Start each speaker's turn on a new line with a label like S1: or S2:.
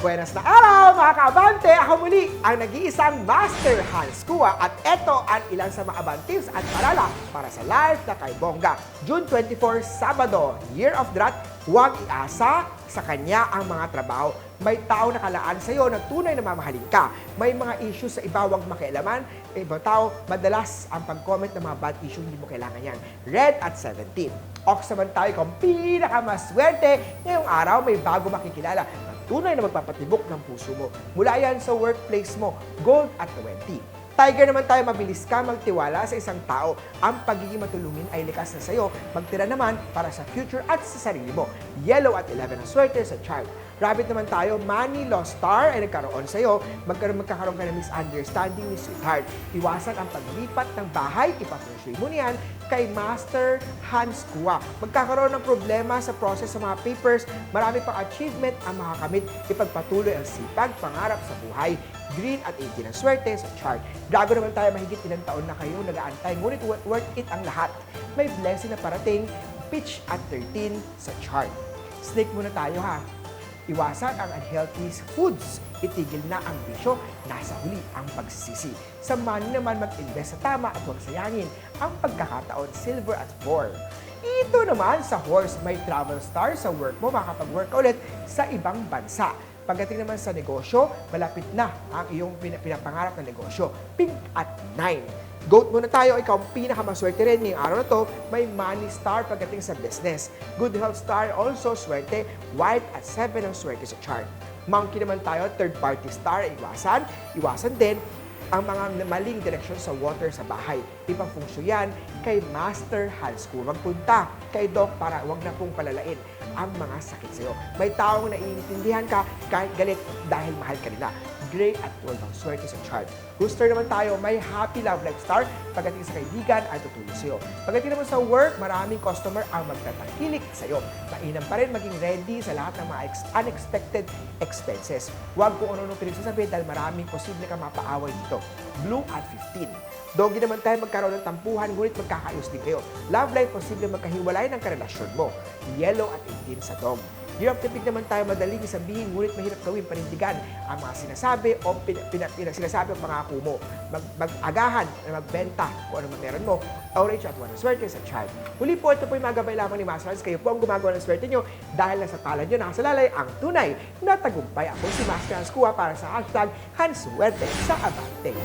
S1: Mabuenas na araw mga kaabante! Ako muli ang nag-iisang Master Hans Kua at eto ang ilan sa mga abantives at parala para sa live na kay Bongga. June 24, Sabado, Year of Rat, huwag iasa sa kanya ang mga trabaho. May tao nakalaan sa iyo na tunay na mamahalin ka. May mga issues sa iba, huwag makialaman. Ibang tao, madalas ang pag-comment ng mga bad issue, hindi mo kailangan yan. Red at 17. Ox naman tayo kung pinakamaswerte. Ngayong araw, may bago makikilala na tunay na magpapatibok ng puso mo. Mula yan sa workplace mo, gold at 20. Tiger naman tayo, mabilis ka magtiwala sa isang tao. Ang pagiging matulungin ay likas na sa'yo. Magtira naman para sa future at sa sarili mo. Yellow at 11 ang swerte sa chart. Rabbit naman tayo, money lost star ay nagkaroon sa'yo. Magkaroon, magkakaroon ka ng misunderstanding ni sweetheart. Iwasan ang paglipat ng bahay, ipapursuy mo niyan kay Master Hans Kua. Magkakaroon ng problema sa process sa mga papers, marami pang achievement ang makakamit, ipagpatuloy ang sipag, pangarap sa buhay. Green at 18 ang swerte sa chart. Gago naman tayo mahigit ilang taon na kayo nag-aantay, ngunit wo- worth it ang lahat. May blessing na parating, pitch at 13 sa chart. Snake muna tayo ha. Iwasan ang unhealthy foods. Itigil na ang bisyo. Nasa huli ang pagsisisi. Sa money naman mag-invest sa tama at huwag sayangin ang pagkakataon silver at 4. Ito naman sa horse, may travel star sa work mo, makakapag-work ka ulit sa ibang bansa. Pagdating naman sa negosyo, malapit na ang iyong pina- pinapangarap na negosyo. Pink at 9. Goat muna tayo, ikaw ang pinakamaswerte rin ngayong araw na to, may money star pagdating sa business. Good health star also swerte, white at 7 ang swerte sa chart. Monkey naman tayo, third party star, iwasan. Iwasan din ang mga maling direksyon sa water sa bahay. Ibang funksyon yan kay Master Hans Kung magpunta kay Doc para wag na pong palalain ang mga sakit sa'yo. May taong naiintindihan ka kahit galit dahil mahal ka nila. Gray at 12 ang swerte sa chart. Booster naman tayo, may happy love life star. Pagdating sa kaibigan ay tutulong sa'yo. Pagdating naman sa work, maraming customer ang magtatakilik sa'yo. Mainam pa rin maging ready sa lahat ng mga ex- unexpected expenses. Huwag kung ano-ano pinagsasabi dahil maraming posible kang mapaaway dito. Blue at 15. Doggy naman tayo magkaroon ng tampuhan, ngunit magkakaayos din kayo. Love life, posible magkahiwalay ng karelasyon mo. Yellow at 18 sa dog. Year of the Pig naman tayo madaling sabihin, ngunit mahirap gawin panindigan ang mga sinasabi o pina, pina, pina- sinasabi ang pangako mo. Mag, mag-agahan na magbenta kung ano man meron mo. Orange at one swerte sa child. Huli po, ito po yung mga gabay lamang ni Master Hans. Kayo po ang gumagawa ng swerte nyo dahil nasa tala nyo nakasalalay ang tunay na tagumpay. Ako si Master Hans Kuha para sa hashtag Hans Suwerte sa Abante.